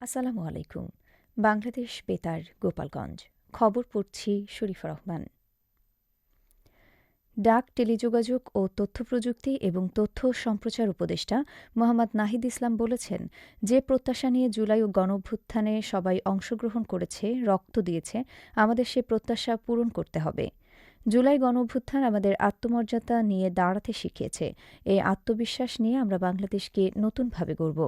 আসসালামু আলাইকুম। বাংলাদেশ বেতার, গোপালগঞ্জ। খবর পড়ছি শরীফা রহমান। ডাক, টেলিযোগাযোগ ও তথ্য প্রযুক্তি এবং তথ্য সম্প্রচার উপদেষ্টা মোহাম্মদ নাহিদ ইসলাম বলেছেন, যে প্রত্যাশা নিয়ে জুলাই ও গণঅভ্যুত্থানে সবাই অংশগ্রহণ করেছে, রক্ত দিয়েছে, আমাদের সে প্রত্যাশা পূরণ করতে হবে। জুলাই গণভ্যুত্থান আমাদের আত্মমর্যাদা নিয়ে দাঁড়াতে শিখিয়েছে। এই আত্মবিশ্বাস নিয়ে আমরা বাংলাদেশকে নতুনভাবে গড়ব।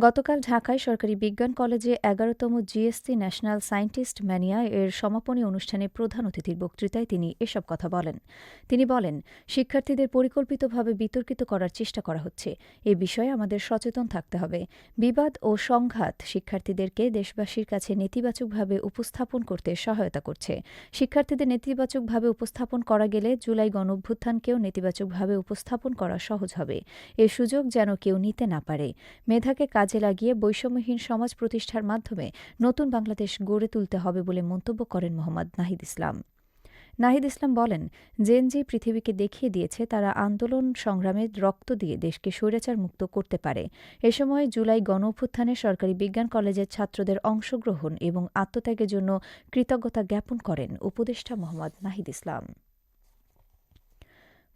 গতকাল ঢাকায় সরকারি বিজ্ঞান কলেজে এগারোতম জিএসসি ন্যাশনাল সায়েন্টিস্ট ম্যানিয়া এর সমাপনী অনুষ্ঠানে প্রধান অতিথির বক্তৃতায় তিনি এসব কথা বলেন। তিনি বলেন, শিক্ষার্থীদের পরিকল্পিতভাবে বিতর্কিত করার চেষ্টা করা হচ্ছে। এ বিষয়ে আমাদের সচেতন থাকতে হবে। বিবাদ ও সংঘাত শিক্ষার্থীদেরকে দেশবাসীর কাছে নেতিবাচকভাবে উপস্থাপন করতে সহায়তা করছে। শিক্ষার্থীদের নেতিবাচকভাবে উপস্থাপন করা গেলে জুলাই গণঅভ্যুত্থানকেও নেতিবাচকভাবে উপস্থাপন করা সহজ হবে। এ সুযোগ যেন কেউ নিতে না পারে। মেধাকে কাজে লাগিয়ে বৈষম্যহীন সমাজ প্রতিষ্ঠার মাধ্যমে নতুন বাংলাদেশ গড়ে তুলতে হবে বলে মন্তব্য করেন মোহাম্মদ নাহিদ ইসলাম। নাহিদ ইসলাম বলেন জেন জেনজি পৃথিবীকে দেখিয়ে দিয়েছে তারা আন্দোলন সংগ্রামে রক্ত দিয়ে দেশকে স্বৈরাচার মুক্ত করতে পারে। এ সময় জুলাই গণ অভ্যুত্থানে সরকারি বিজ্ঞান কলেজের ছাত্রদের অংশগ্রহণ এবং আত্মত্যাগের জন্য কৃতজ্ঞতা জ্ঞাপন করেন উপদেষ্টা মোহাম্মদ নাহিদ ইসলাম।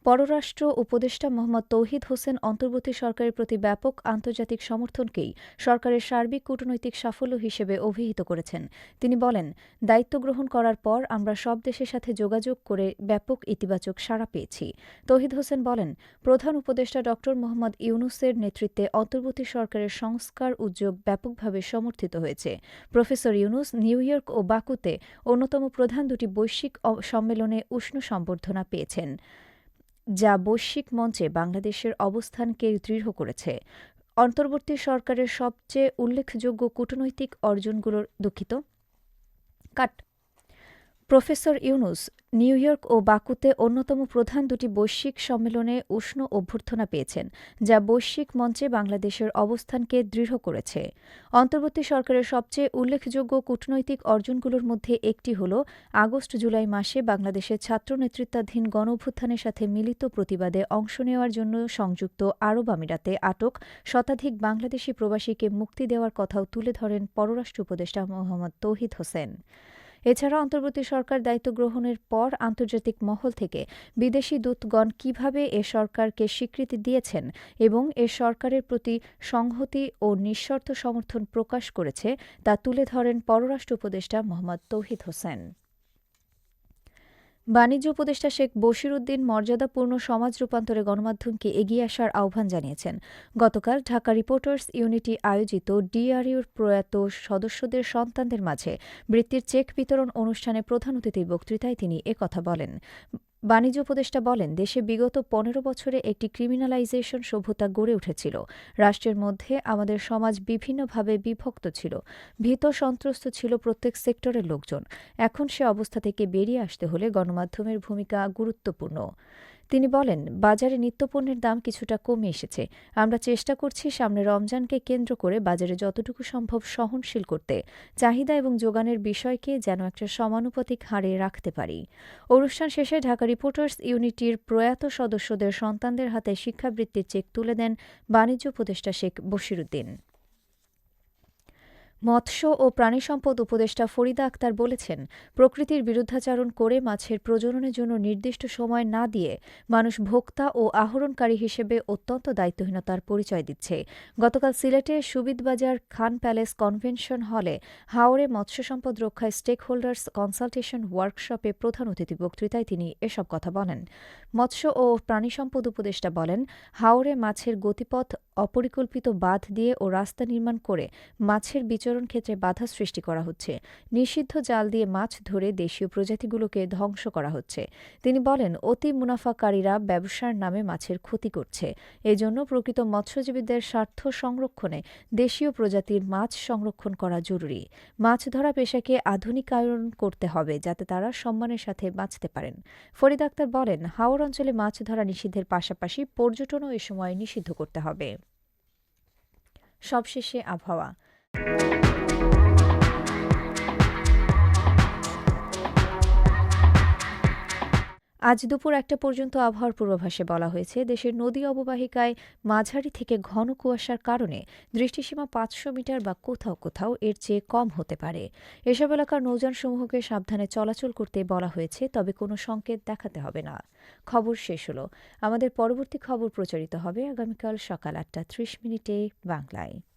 পররাষ্ট্র উপদেষ্টা মোহাম্মদ তৌহিদ হোসেন অন্তর্বর্তী সরকারের প্রতি ব্যাপক আন্তর্জাতিক সমর্থনকেই সরকারের সার্বিক কূটনৈতিক সাফল্য হিসেবে অভিহিত করেছেন। তিনি বলেন, দায়িত্ব গ্রহণ করার পর আমরা সব দেশের সাথে যোগাযোগ করে ব্যাপক ইতিবাচক সাড়া পেয়েছি। তৌহিদ হোসেন বলেন, প্রধান উপদেষ্টা ড. মোহাম্মদ ইউনুসের নেতৃত্বে অন্তর্বর্তী সরকারের সংস্কার উদ্যোগ ব্যাপকভাবে সমর্থিত হয়েছে। প্রফেসর ইউনুস নিউ ইয়র্ক ও বাকুতে অন্যতম প্রধান দুটি বৈশ্বিক সম্মেলনে উষ্ণ সম্বর্ধনা পেয়েছেন। যা বৈশ্বিক মঞ্চে বাংলাদেশের অবস্থানকে দৃঢ় করেছে। অন্তর্বর্তী সরকারের সবচেয়ে উল্লেখযোগ্য কূটনৈতিক অর্জনগুলোর দুঃখিত। Cut professor Yunus New York ও বাকুতে অন্যতম প্রধান দুটি বৈশ্বিক সম্মেলনে উষ্ণ অভ্যর্থনা পেয়েছেন, যা বৈশ্বিক মঞ্চে বাংলাদেশের অবস্থানকে দৃঢ় করেছে। অন্তর্বর্তী সরকারের সবচেয়ে উল্লেখযোগ্য কূটনৈতিক অর্জনগুলোর মধ্যে একটি হল, আগস্ট জুলাই মাসে বাংলাদেশের ছাত্র নেতৃত্বাধীন গণঅভ্যুত্থানের সাথে মিলিত প্রতিবাদে অংশ নেওয়ার জন্য সংযুক্ত আরব আমিরাতে আটক শতাধিক বাংলাদেশি প্রবাসীকে মুক্তি দেওয়ার কথাও তুলে ধরেন পররাষ্ট্র উপদেষ্টা মোহাম্মদ তৌহিদ হোসেন। এছাড়া অন্তর্বর্তী সরকার দায়িত্ব গ্রহণের পর আন্তর্জাতিক মহল থেকে বিদেশি দূতগণ কীভাবে এ সরকারকে স্বীকৃতি দিয়েছেন এবং এ সরকারের প্রতি সংহতি ও নিঃশর্ত সমর্থন প্রকাশ করেছে তা তুলে ধরেন পররাষ্ট্র উপদেষ্টা মোহাম্মদ তৌহিদ হোসেন। বাণিজ্য উপদেষ্টা শেখ বশির উদ্দিন মর্যাদাপূর্ণ সমাজ রূপান্তরে গণমাধ্যমকে এগিয়ে আসার আহ্বান জানিয়েছেন। গতকাল ঢাকা রিপোর্টার্স ইউনিটি আয়োজিত ডিআরইউর প্রয়াত সদস্যদের সন্তানদের মাঝে বৃত্তির চেক বিতরণ অনুষ্ঠানে প্রধান অতিথির বক্তৃতায় তিনি একথা বলেন। বাণিজ্য উপদেষ্টা বলেন, দেশে বিগত পনেরো বছরে একটি ক্রিমিনালাইজেশন সভ্যতা গড়ে উঠেছিল। রাষ্ট্রের মধ্যে আমাদের সমাজ বিভিন্নভাবে বিভক্ত ছিল। ভীত সন্ত্রস্ত ছিল প্রত্যেক সেক্টরের লোকজন। এখন সে অবস্থা থেকে বেরিয়ে আসতে হলে গণমাধ্যমের ভূমিকা গুরুত্বপূর্ণ। তিনি বলেন, বাজারে নিত্যপণ্যের দাম কিছুটা কমে এসেছে। আমরা চেষ্টা করছি সামনে রমজানকে কেন্দ্র করে বাজারে যতটুকু সম্ভব সহনশীল করতে। চাহিদা এবং যোগানের বিষয়কে যেন একটা সমানুপাতিক হারে রাখতে পারি। অনুষ্ঠান শেষে ঢাকা রিপোর্টার্স ইউনিটির প্রয়াত সদস্যদের সন্তানদের হাতে শিক্ষাবৃত্তির চেক তুলে দেন বাণিজ্য উপদেষ্টা শেখ বশিরুদ্দিন। মৎস্য ও প্রাণী সম্পদ উপদেষ্টা ফরিদা আক্তার বলেছেন, প্রকৃতির বিরুদ্ধাচারণ করে মাছের প্রজননের জন্য নির্দিষ্ট সময় না দিয়ে মানুষ ভোক্তা ও আহরণকারী হিসেবে অত্যন্ত দায়িত্বহীনতার পরিচয় দিচ্ছে। গতকাল সিলেটে সুবিদবাজার খান প্যালেস কনভেনশন হলে হাওড়ে মৎস্য সম্পদ রক্ষায় স্টেক হোল্ডার্স কনসালটেশন ওয়ার্কশপে প্রধান অতিথি বক্তৃতায় তিনি এসব কথা বলেন। মৎস্য ও প্রাণী সম্পদ উপদেষ্টা বলেন হাওড়ে মাছের গতিপথ অপরিকল্পিত বাঁধ দিয়ে ও রাস্তা নির্মাণ করে মাছের বিচরণ ক্ষেত্রে বাধা সৃষ্টি করা হচ্ছে। নিষিদ্ধ জাল দিয়ে মাছ ধরে দেশীয় প্রজাতিগুলোকে ধ্বংস করা হচ্ছে। তিনি বলেন, অতি মুনাফাকারীরা ব্যবসার নামে মাছের ক্ষতি করছে। এজন্য প্রকৃত মৎস্যজীবীদের স্বার্থ সংরক্ষণে দেশীয় প্রজাতির মাছ সংরক্ষণ করা জরুরি। মাছ ধরা পেশাকে আধুনিকায়ন করতে হবে যাতে তারা সম্মানের সাথে বাঁচতে পারেন। ফরিদ আক্তার বলেন হাওড় অঞ্চলে মাছ ধরা নিষিদ্ধের পাশাপাশি পর্যটনও এ সময় নিষিদ্ধ করতে হবে। সবশেষে আবহাওয়া। আজ দুপুর একটা পর্যন্ত আবহাওয়ার পূর্বাভাসে বলা হয়েছে, দেশের নদী অববাহিকায় মাঝারি থেকে ঘন কুয়াশার কারণে দৃষ্টিসীমা পাঁচশো মিটার বা কোথাও কোথাও এর চেয়ে কম হতে পারে। এসব এলাকার নৌযানসমূহকে সাবধানে চলাচল করতে বলা হয়েছে, তবে কোনো সংকেত দেখাতে হবে না। খবর শেষ হলো। আমাদের পরবর্তী খবর প্রচারিত হবে আগামীকাল সকাল আটটা ত্রিশ মিনিটে বাংলায়।